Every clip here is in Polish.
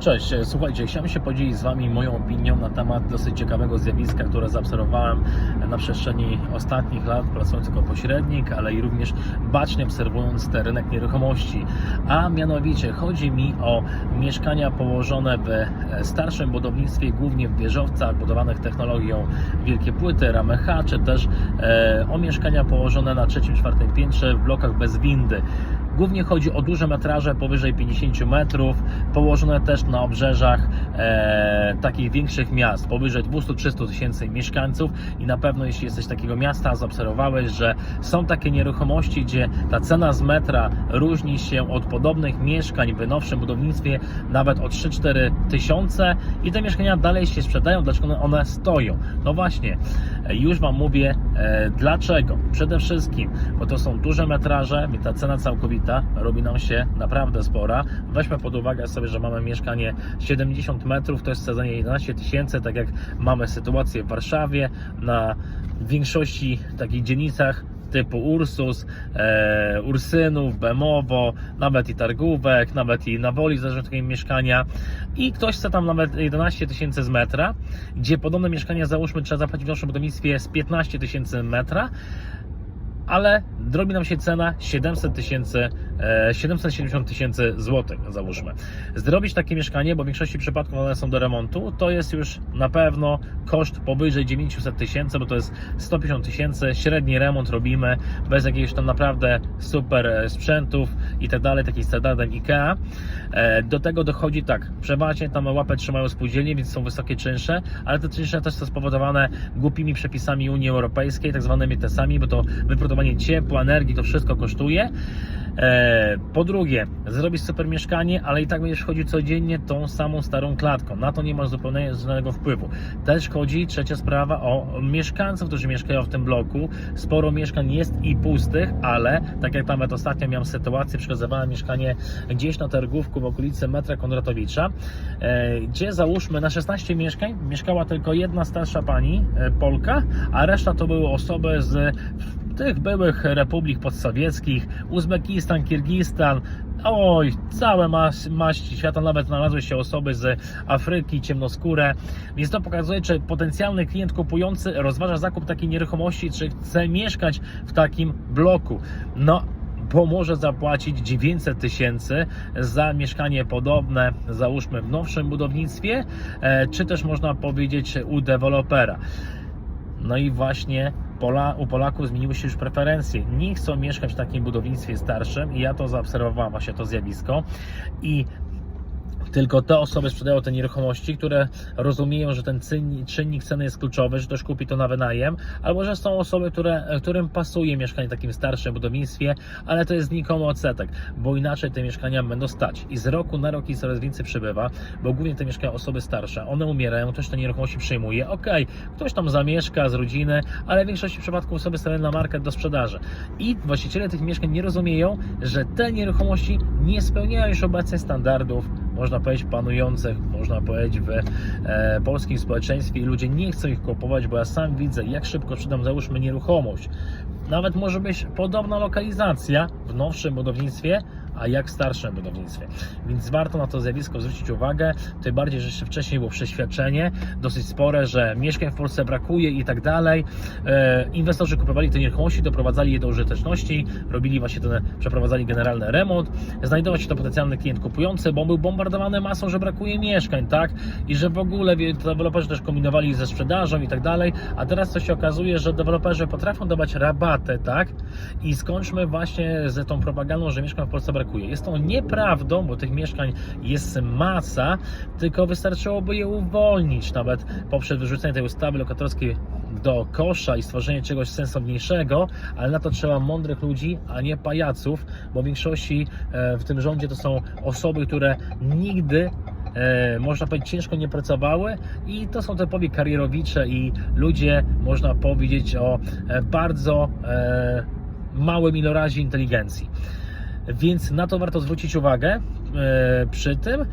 Cześć, e, słuchajcie, chciałem się podzielić z Wami moją opinią na temat dosyć ciekawego zjawiska, które zaobserwowałem na przestrzeni ostatnich lat, pracując jako pośrednik, ale i również bacznie obserwując ten rynek nieruchomości. A mianowicie chodzi mi o mieszkania położone w e, starszym budownictwie, głównie w wieżowcach budowanych technologią wielkie płyty, ramy H, czy też e, o mieszkania położone na trzecim, czwartym piętrze w blokach bez windy. Głównie chodzi o duże metraże powyżej 50 metrów, położone też na obrzeżach e, takich większych miast, powyżej 200-300 tysięcy mieszkańców i na pewno jeśli jesteś takiego miasta, zaobserwowałeś, że są takie nieruchomości, gdzie ta cena z metra różni się od podobnych mieszkań w nowszym budownictwie nawet o 3-4 tysiące i te mieszkania dalej się sprzedają, dlaczego one stoją? No właśnie, już Wam mówię e, dlaczego. Przede wszystkim, bo to są duże metraże, więc ta cena całkowita robi nam się naprawdę spora. Weźmy pod uwagę sobie, że mamy mieszkanie 70 metrów, to jest w sezonie 11 tysięcy, tak jak mamy sytuację w Warszawie, na większości takich dzielnicach typu Ursus, e, Ursynów, Bemowo, nawet i Targówek, nawet i na Woli, zależy od mieszkania. I ktoś chce tam nawet 11 tysięcy z metra, gdzie podobne mieszkania załóżmy trzeba zapłacić w naszym budownictwie z 15 tysięcy metra, ale drobi nam się cena 700 tysięcy, 770 tysięcy złotych, załóżmy. Zrobić takie mieszkanie, bo w większości przypadków one są do remontu, to jest już na pewno koszt powyżej 900 tysięcy, bo to jest 150 tysięcy, średni remont robimy, bez jakiegoś tam naprawdę super e, sprzętów i tak dalej, takich standardem IKEA. E, Do tego dochodzi tak, przeważnie tam łapę trzymają spółdzielnie, więc są wysokie czynsze, ale te czynsze też są spowodowane głupimi przepisami Unii Europejskiej, tak zwanymi TES-ami, bo to wyprodukowanie ciepła, energii, to wszystko kosztuje. E, Po drugie, zrobisz super mieszkanie, ale i tak będziesz chodził codziennie tą samą starą klatką. Na to nie masz zupełnie żadnego wpływu. Też chodzi, trzecia sprawa, o mieszkańców, którzy mieszkają w tym bloku. Sporo mieszkań jest i pustych, ale tak jak nawet ostatnio miałem sytuację, przekazywałem mieszkanie gdzieś na targówku w okolicy metra Kondratowicza, e, gdzie załóżmy na 16 mieszkań mieszkała tylko jedna starsza pani, e, Polka, a reszta to były osoby z tych byłych republik podsowieckich, Uzbekistan, Kirgistan, oj, całe mas, maści świata, nawet znalazły się osoby z Afryki, ciemnoskóre, więc to pokazuje, czy potencjalny klient kupujący rozważa zakup takiej nieruchomości, czy chce mieszkać w takim bloku. No, bo może zapłacić 900 tysięcy za mieszkanie podobne, załóżmy w nowszym budownictwie, e, czy też można powiedzieć u dewelopera. No i właśnie Pola, u Polaków zmieniły się już preferencje. Nie chcą mieszkać w takim budownictwie starszym i ja to zaobserwowałem właśnie to zjawisko i tylko te osoby sprzedają te nieruchomości, które rozumieją, że ten czynnik, ceny jest kluczowy, że ktoś kupi to na wynajem, albo że są osoby, które, którym pasuje mieszkanie w takim starszym budownictwie, ale to jest nikomu odsetek, bo inaczej te mieszkania będą stać. I z roku na rok coraz więcej przybywa, bo głównie te mieszkają osoby starsze, one umierają, ktoś te nieruchomości przyjmuje, okej, ktoś tam zamieszka z rodziny, ale w większości przypadków osoby stawiają na market do sprzedaży. I właściciele tych mieszkań nie rozumieją, że te nieruchomości nie spełniają już obecnie standardów można powiedzieć, panujących, można powiedzieć, w e, polskim społeczeństwie i ludzie nie chcą ich kupować, bo ja sam widzę, jak szybko sprzedam, załóżmy, nieruchomość. Nawet może być podobna lokalizacja w nowszym budownictwie, a jak w starszym budownictwie. Więc warto na to zjawisko zwrócić uwagę, tym bardziej, że jeszcze wcześniej było przeświadczenie dosyć spore, że mieszkań w Polsce brakuje i tak dalej. E, inwestorzy kupowali te nieruchomości, doprowadzali je do użyteczności, robili właśnie ten, przeprowadzali generalny remont, znajdował się to potencjalny klient kupujący, bo był bombardowany masą, że brakuje mieszkań, tak? I że w ogóle deweloperzy też kombinowali ze sprzedażą i tak dalej, a teraz to się okazuje, że deweloperzy potrafią dawać rabaty, tak? I skończmy właśnie z tą propagandą, że mieszkań w Polsce brakuje. Jest to nieprawdą, bo tych mieszkań jest masa, tylko wystarczyłoby je uwolnić, nawet poprzez wyrzucenie tej ustawy lokatorskiej do kosza i stworzenie czegoś sensowniejszego, ale na to trzeba mądrych ludzi, a nie pajaców, bo w większości e, w tym rządzie to są osoby, które nigdy e, można powiedzieć, ciężko nie pracowały i to są typowi karierowicze i ludzie, można powiedzieć, o e, bardzo małym ilorazie inteligencji. Więc na to warto zwrócić uwagę e, przy tym.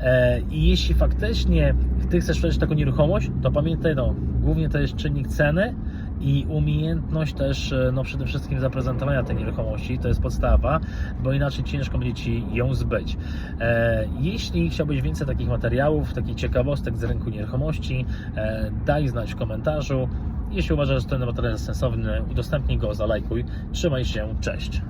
E, I jeśli faktycznie ty chcesz sprzedać taką nieruchomość, to pamiętaj, no, głównie to jest czynnik ceny i umiejętność też, e, no przede wszystkim zaprezentowania tej nieruchomości, to jest podstawa, bo inaczej ciężko będzie Ci ją zbyć. Jeśli chciałbyś więcej takich materiałów, takich ciekawostek z rynku nieruchomości, daj znać w komentarzu. Jeśli uważasz, że ten materiał jest sensowny, udostępnij go, zalajkuj. Trzymaj się, cześć.